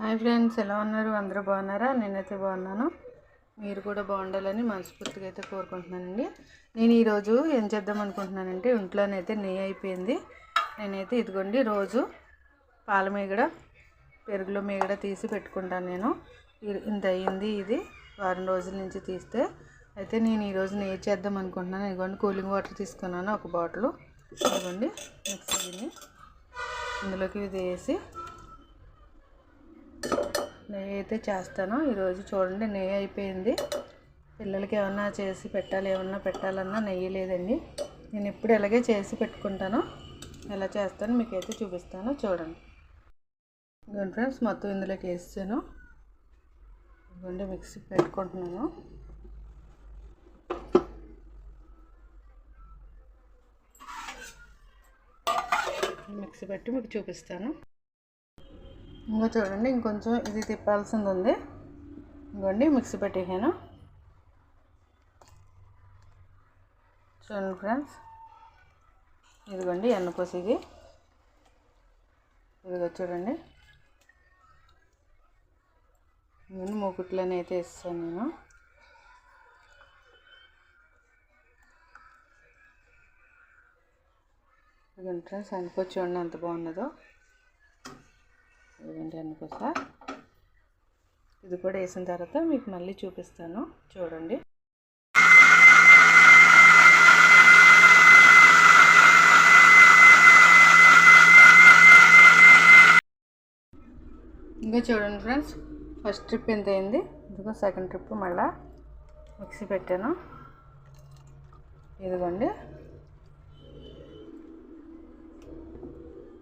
Hi friends ఎలా ఉన్నారు? అందరూ బాగున్నారా? నేనైతే బాగున్నాను. మీరు కూడా బాగుండాలని మనస్ఫూర్తిగా అయితే కోరుకుంటున్నానండి. నేను ఈరోజు ఏం చేద్దాం అనుకుంటున్నానంటే ఇంట్లోనైతే నెయ్యి అయిపోయింది. నేనైతే ఇదిగోండి రోజు పాల మీగడ పెరుగులో మీగడ తీసి పెట్టుకుంటాను నేను. ఇంత అయ్యింది ఇది వారం రోజుల నుంచి తీస్తే. అయితే నేను ఈరోజు నెయ్యి చేద్దాం అనుకుంటున్నాను. ఇదిగోండి కూలింగ్ వాటర్ తీసుకున్నాను ఒక బాటిల్. ఇదిగోండి మిక్సీ గిన్నె. ఇందులోకి ఇది వేసి నెయ్యి అయితే చేస్తాను. ఈరోజు చూడండి నెయ్యి అయిపోయింది. పిల్లలకి ఏమన్నా చేసి పెట్టాలి ఏమన్నా పెట్టాలన్నా నెయ్యి లేదండి. నేను ఇప్పుడు ఇలాగే చేసి పెట్టుకుంటాను. ఎలా చేస్తాను మీకైతే చూపిస్తాను. చూడండి. ఇదిగోండి ఫ్రెండ్స్ మొత్తం ఇందులోకి వేసాను. ఇదిగోండి మిక్సీ పెట్టుకుంటున్నాను. మిక్సీ పెట్టి మీకు చూపిస్తాను. ఇంకా చూడండి ఇంకొంచెం ఇది తిప్పాల్సింది ఉంది ఇంకోండి మిక్సీ పెట్టేసాను. చూడండి ఫ్రెండ్స్ ఇదిగోండి ఎన్నపూస ఇది. ఇదిగో చూడండి. ఇవన్నీ మూకుట్లని అయితే ఇస్తాను నేను. ఇదిగోండి ఫ్రెండ్స్ అనుకో చూడండి ఎంత బాగున్నదో. ఇదిగోండి అనుకోస ఇది కూడా వేసిన తర్వాత మీకు మళ్ళీ చూపిస్తాను. చూడండి. ఇంకా చూడండి ఫ్రెండ్స్ ఫస్ట్ ట్రిప్ ఎంత అయింది? ఇదిగో సెకండ్ ట్రిప్ మళ్ళీ మిక్సీ పెట్టాను. ఇదిగోండి.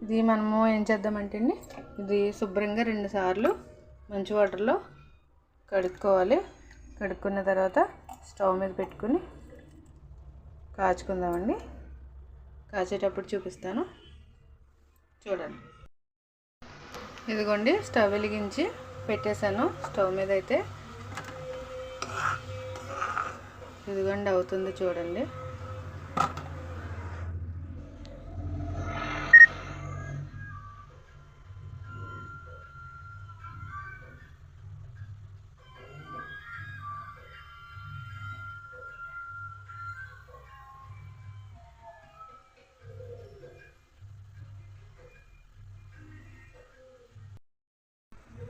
ఇది మనము ఏం చేద్దామంటే అండి ఇది శుభ్రంగా రెండు సార్లు మంచి వాటర్లో కడుక్కోవాలి. కడుక్కున్న తర్వాత స్టవ్ మీద పెట్టుకుని కాచుకుందామండి. కాచేటప్పుడు చూపిస్తాను. చూడండి. ఇదిగోండి స్టవ్ వెలిగించి పెట్టేశాను. స్టవ్ మీద అయితే ఇదిగోండి అవుతుంది చూడండి.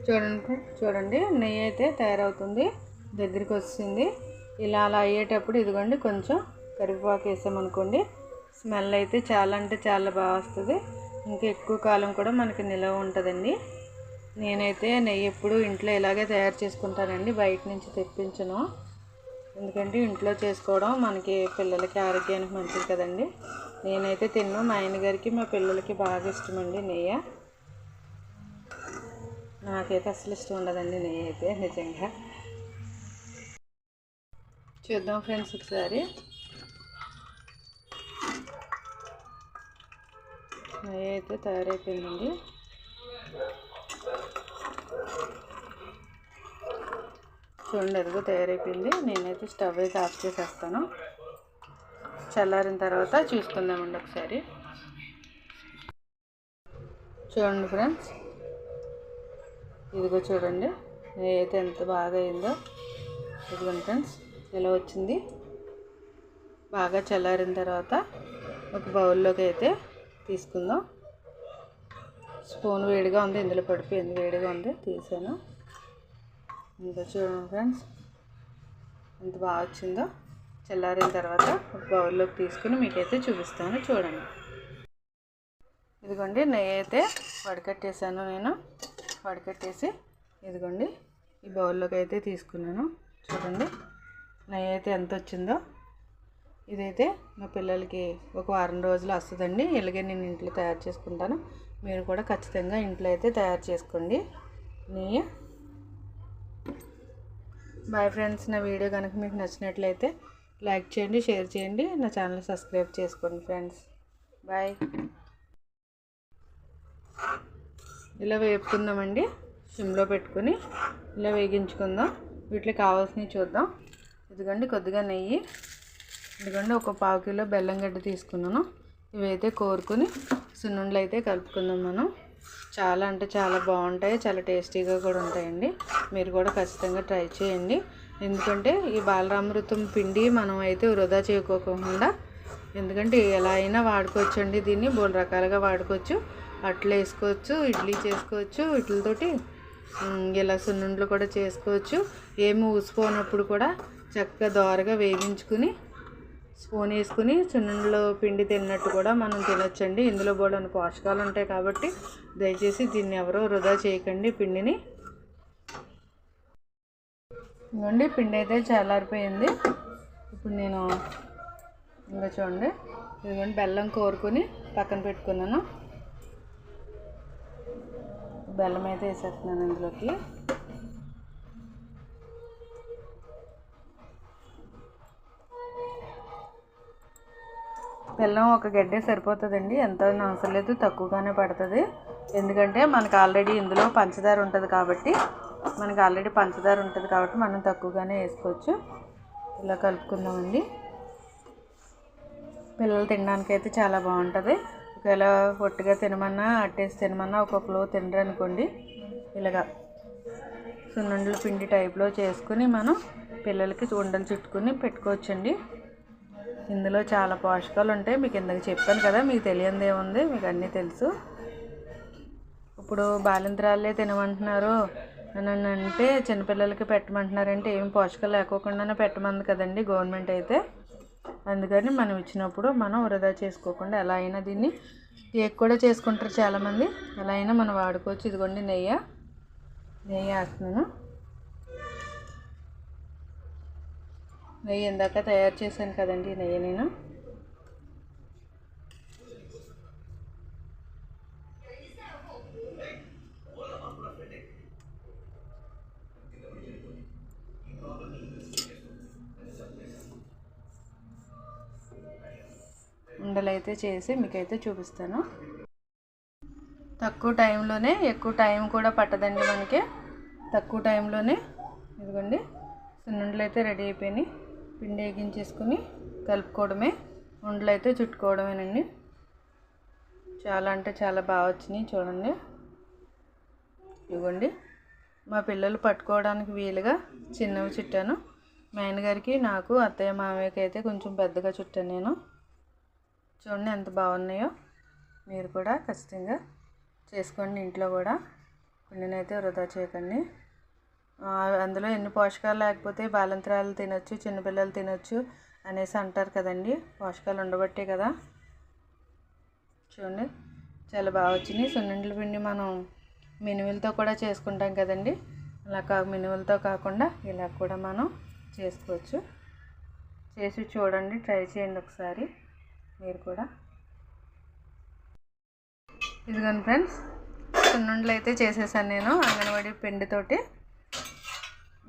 చూడండి చూడండి నెయ్యి అయితే తయారవుతుంది దగ్గరికి వస్తుంది ఇలా అలా అయ్యేటప్పుడు ఇదిగోండి కొంచెం కరివేపాకు వేసామనుకోండి స్మెల్ అయితే చాలా అంటే చాలా బాగా వస్తుంది. ఇంకా ఎక్కువ కాలం కూడా మనకి నిలవ ఉంటుందండి. నేనైతే నెయ్యి ఎప్పుడు ఇంట్లో ఇలాగే తయారు చేసుకుంటానండి బయట నుంచి తెప్పించను. ఎందుకంటే ఇంట్లో చేసుకోవడం మనకి పిల్లలకి ఆరోగ్యానికి మంచిది కదండి. నేనైతే తిన్ను మా ఆయన గారికి మా పిల్లలకి బాగా ఇష్టమండి నెయ్యి. నాకైతే అసలు ఇష్టం ఉండదండి నెయ్యి అయితే నిజంగా. చూద్దాం ఫ్రెండ్స్ ఒకసారి. నెయ్యి అయితే తయారైపోయిందండి. చూడండి అదిగో తయారైపోయింది. నేనైతే స్టవ్ అయితే ఆఫ్ చేసేస్తాను. చల్లారిన తర్వాత చూసుకుందామండి ఒకసారి. చూడండి ఫ్రెండ్స్. ఇదిగో చూడండి నెయ్యి అయితే ఎంత బాగా అయిందో ఇదిగోండి ఫ్రెండ్స్ ఇలా వచ్చింది. బాగా చల్లారిన తర్వాత ఒక బౌల్లోకి అయితే తీసుకుందాం. స్పూన్ వేడిగా ఉంది ఇందులో పడిపోయింది వేడిగా ఉంది తీసాను. ఇంకా చూడండి ఫ్రెండ్స్ ఎంత బాగా వచ్చిందో. చల్లారిన తర్వాత ఒక బౌల్లోకి తీసుకుని మీకైతే చూపిస్తాను చూడండి. ఇదిగోండి నెయ్యి అయితే వడకట్టేసాను నేను. వడకట్టేసి ఇదిగోండి ఈ బౌల్లోకి అయితే తీసుకున్నాను. చూడండి నెయ్యి అయితే ఎంత వచ్చిందో. ఇదైతే మా పిల్లలకి ఒక వారం రోజులు వస్తుందండి. ఇలాగే నేను ఇంట్లో తయారు చేసుకుంటాను. మీరు కూడా ఖచ్చితంగా ఇంట్లో అయితే తయారు చేసుకోండి. నెయ్యి. బాయ్ ఫ్రెండ్స్ నా వీడియో కనుక మీకు నచ్చినట్లయితే లైక్ చేయండి షేర్ చేయండి. నా ఛానల్ సబ్స్క్రైబ్ చేసుకోండి ఫ్రెండ్స్. బాయ్. ఇలా వేపుకుందామండి. సిమ్లో పెట్టుకుని ఇలా వేగించుకుందాం. వీటికి కావాల్సినవి చూద్దాం. ఇదిగోండి కొద్దిగా నెయ్యి. ఇదిగోండి ఒక పావు కిలో బెల్లం గడ్డ తీసుకున్నాను. ఇవైతే కోరుకుని సున్నుండలు అయితే కలుపుకుందాం మనం. చాలా అంటే చాలా బాగుంటాయి చాలా టేస్టీగా కూడా ఉంటాయండి. మీరు కూడా ఖచ్చితంగా ట్రై చేయండి. ఎందుకంటే ఈ బాలరామృతం పిండి మనం అయితే వృధా చేయకోకుండా ఎందుకంటే ఎలా అయినా వాడుకోవచ్చు అండి దీన్ని. బోల్ రకాలుగా వాడుకోవచ్చు. అట్లా వేసుకోవచ్చు ఇడ్లీ చేసుకోవచ్చు వీటితోటి ఇలా సున్నుండలు కూడా చేసుకోవచ్చు. ఏమి ఊసిపోనప్పుడు కూడా చక్కగా దోరగా వేగించుకుని స్పూన్ వేసుకుని సున్నుండలో పిండి తిన్నట్టు కూడా మనం తినొచ్చండి. ఇందులో బోడని పోషకాలు ఉంటాయి కాబట్టి దయచేసి దీన్ని ఎవరో వృధా చేయకండి పిండిని. ఇవ్వండి పిండి అయితే చల్లారిపోయింది. ఇప్పుడు నేను ఇంకా చూడండి ఇదిగోండి బెల్లం కోరుకొని పక్కన పెట్టుకున్నాను. బెల్లం అయితే వేసేస్తున్నాను ఇందులోకి. బెల్లం ఒక గడ్డే సరిపోతుందండి. ఎంత అవసరం లేదు తక్కువగానే పడుతుంది. ఎందుకంటే మనకు ఆల్రెడీ ఇందులో పంచదార ఉంటుంది కాబట్టి మనకి ఆల్రెడీ పంచదార ఉంటుంది కాబట్టి మనం తక్కువగానే వేసుకోవచ్చు. ఇలా కలుపుకుందామండి. పిల్లలు తినడానికి అయితే చాలా బాగుంటుంది. ఒకవేళ పొట్టిగా తినమన్నా అట్టేసి తినమన్నా ఒక్కొక్కలో తినరనుకోండి. ఇలాగా సున్నుండల పిండి టైప్లో చేసుకుని మనం పిల్లలకి ఉండలు చుట్టుకుని పెట్టుకోవచ్చండి. ఇందులో చాలా పోషకాలు ఉంటాయి. మీకు ఇందాక చెప్పాను కదా మీకు తెలియంది ఏముంది మీకు అన్నీ తెలుసు. ఇప్పుడు బాలింత్రాలే తినమంటున్నారు. అని అంటే చిన్నపిల్లలకి పెట్టమంటున్నారంటే ఏం పోషకాలు లేకోకుండానే పెట్టమంది కదండి గవర్నమెంట్ అయితే. అందుకని మనం ఇచ్చినప్పుడు మనం వృధా చేసుకోకుండా ఎలా అయినా దీన్ని కేక్ కూడా చేసుకుంటారు చాలామంది. ఎలా అయినా మనం వాడుకోవచ్చు. ఇదిగోండి నెయ్యి. నెయ్యి వేస్తున్నాను. నెయ్యి ఇందాక తయారు చేశాను కదండి నెయ్యి నేను ఉండలు అయితే చేసి మీకైతే చూపిస్తాను. తక్కువ టైంలోనే ఎక్కువ టైం కూడా పట్టదండి మనకి. తక్కువ టైంలోనే ఇదిగోండి సున్నుండలు అయితే రెడీ అయిపోయినాయి. పిండి వేగించేసుకుని కలుపుకోవడమే ఉండలు అయితే చుట్టుకోవడమేనండి. చాలా అంటే చాలా బాగా వచ్చినాయి చూడండి. ఇవ్వండి మా పిల్లలు పట్టుకోవడానికి వీలుగా చిన్నవి చుట్టాను. మా ఆయనగారికి నాకు అత్తయ్య మామయ్యకి అయితే కొంచెం పెద్దగా చుట్టాను నేను. చూడండి ఎంత బాగున్నాయో. మీరు కూడా ఖచ్చితంగా చేసుకోండి ఇంట్లో కూడా. పిండినైతే వృధా చేయకండి. అందులో ఎన్ని పోషకాలు లేకపోతే బాలంతరాలు తినొచ్చు చిన్నపిల్లలు తినొచ్చు అనేసి అంటారు కదండి. పోషకాలు ఉండబట్టే కదా. చూడండి చాలా బాగా వచ్చినాయి. సున్నుండల పిండి మనం మినుములతో కూడా చేసుకుంటాం కదండి. అలా కా మినుములతో కాకుండా ఇలా కూడా మనం చేసుకోవచ్చు. చేసి చూడండి ట్రై చేయండి ఒకసారి. మీరు కూడా. ఇదిగోండి ఫ్రెండ్స్ సున్నుండలు అయితే చేసేసాను నేను అంగన్వాడి పిండితోటి.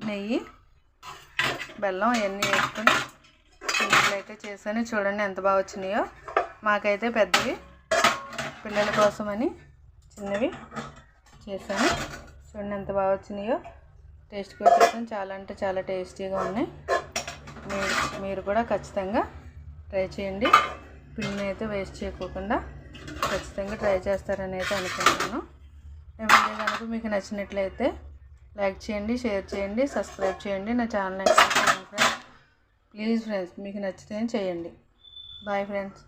నెయ్యి బెల్లం అవన్నీ వేసుకొని సున్నుండలు అయితే చేశాను. చూడండి ఎంత బాగా వచ్చినాయో. మాకైతే పెద్దవి పిల్లల కోసమని చిన్నవి చేశాను. చూడండి ఎంత బాగా వచ్చినాయో. టేస్ట్ కోసం చాలా అంటే చాలా టేస్టీగా ఉన్నాయి. మీరు కూడా ఖచ్చితంగా ట్రై చేయండి. పిండిని అయితే వేస్ట్ చేయకోకుండా ఖచ్చితంగా ట్రై చేస్తారని అయితే అనుకుంటున్నాను. ఏమంటే కనుక మీకు నచ్చినట్లయితే లైక్ చేయండి షేర్ చేయండి సబ్స్క్రైబ్ చేయండి. నా ఛానల్ ఫ్రెండ్స్ ప్లీజ్ ఫ్రెండ్స్ మీకు నచ్చితే చేయండి. Bye friends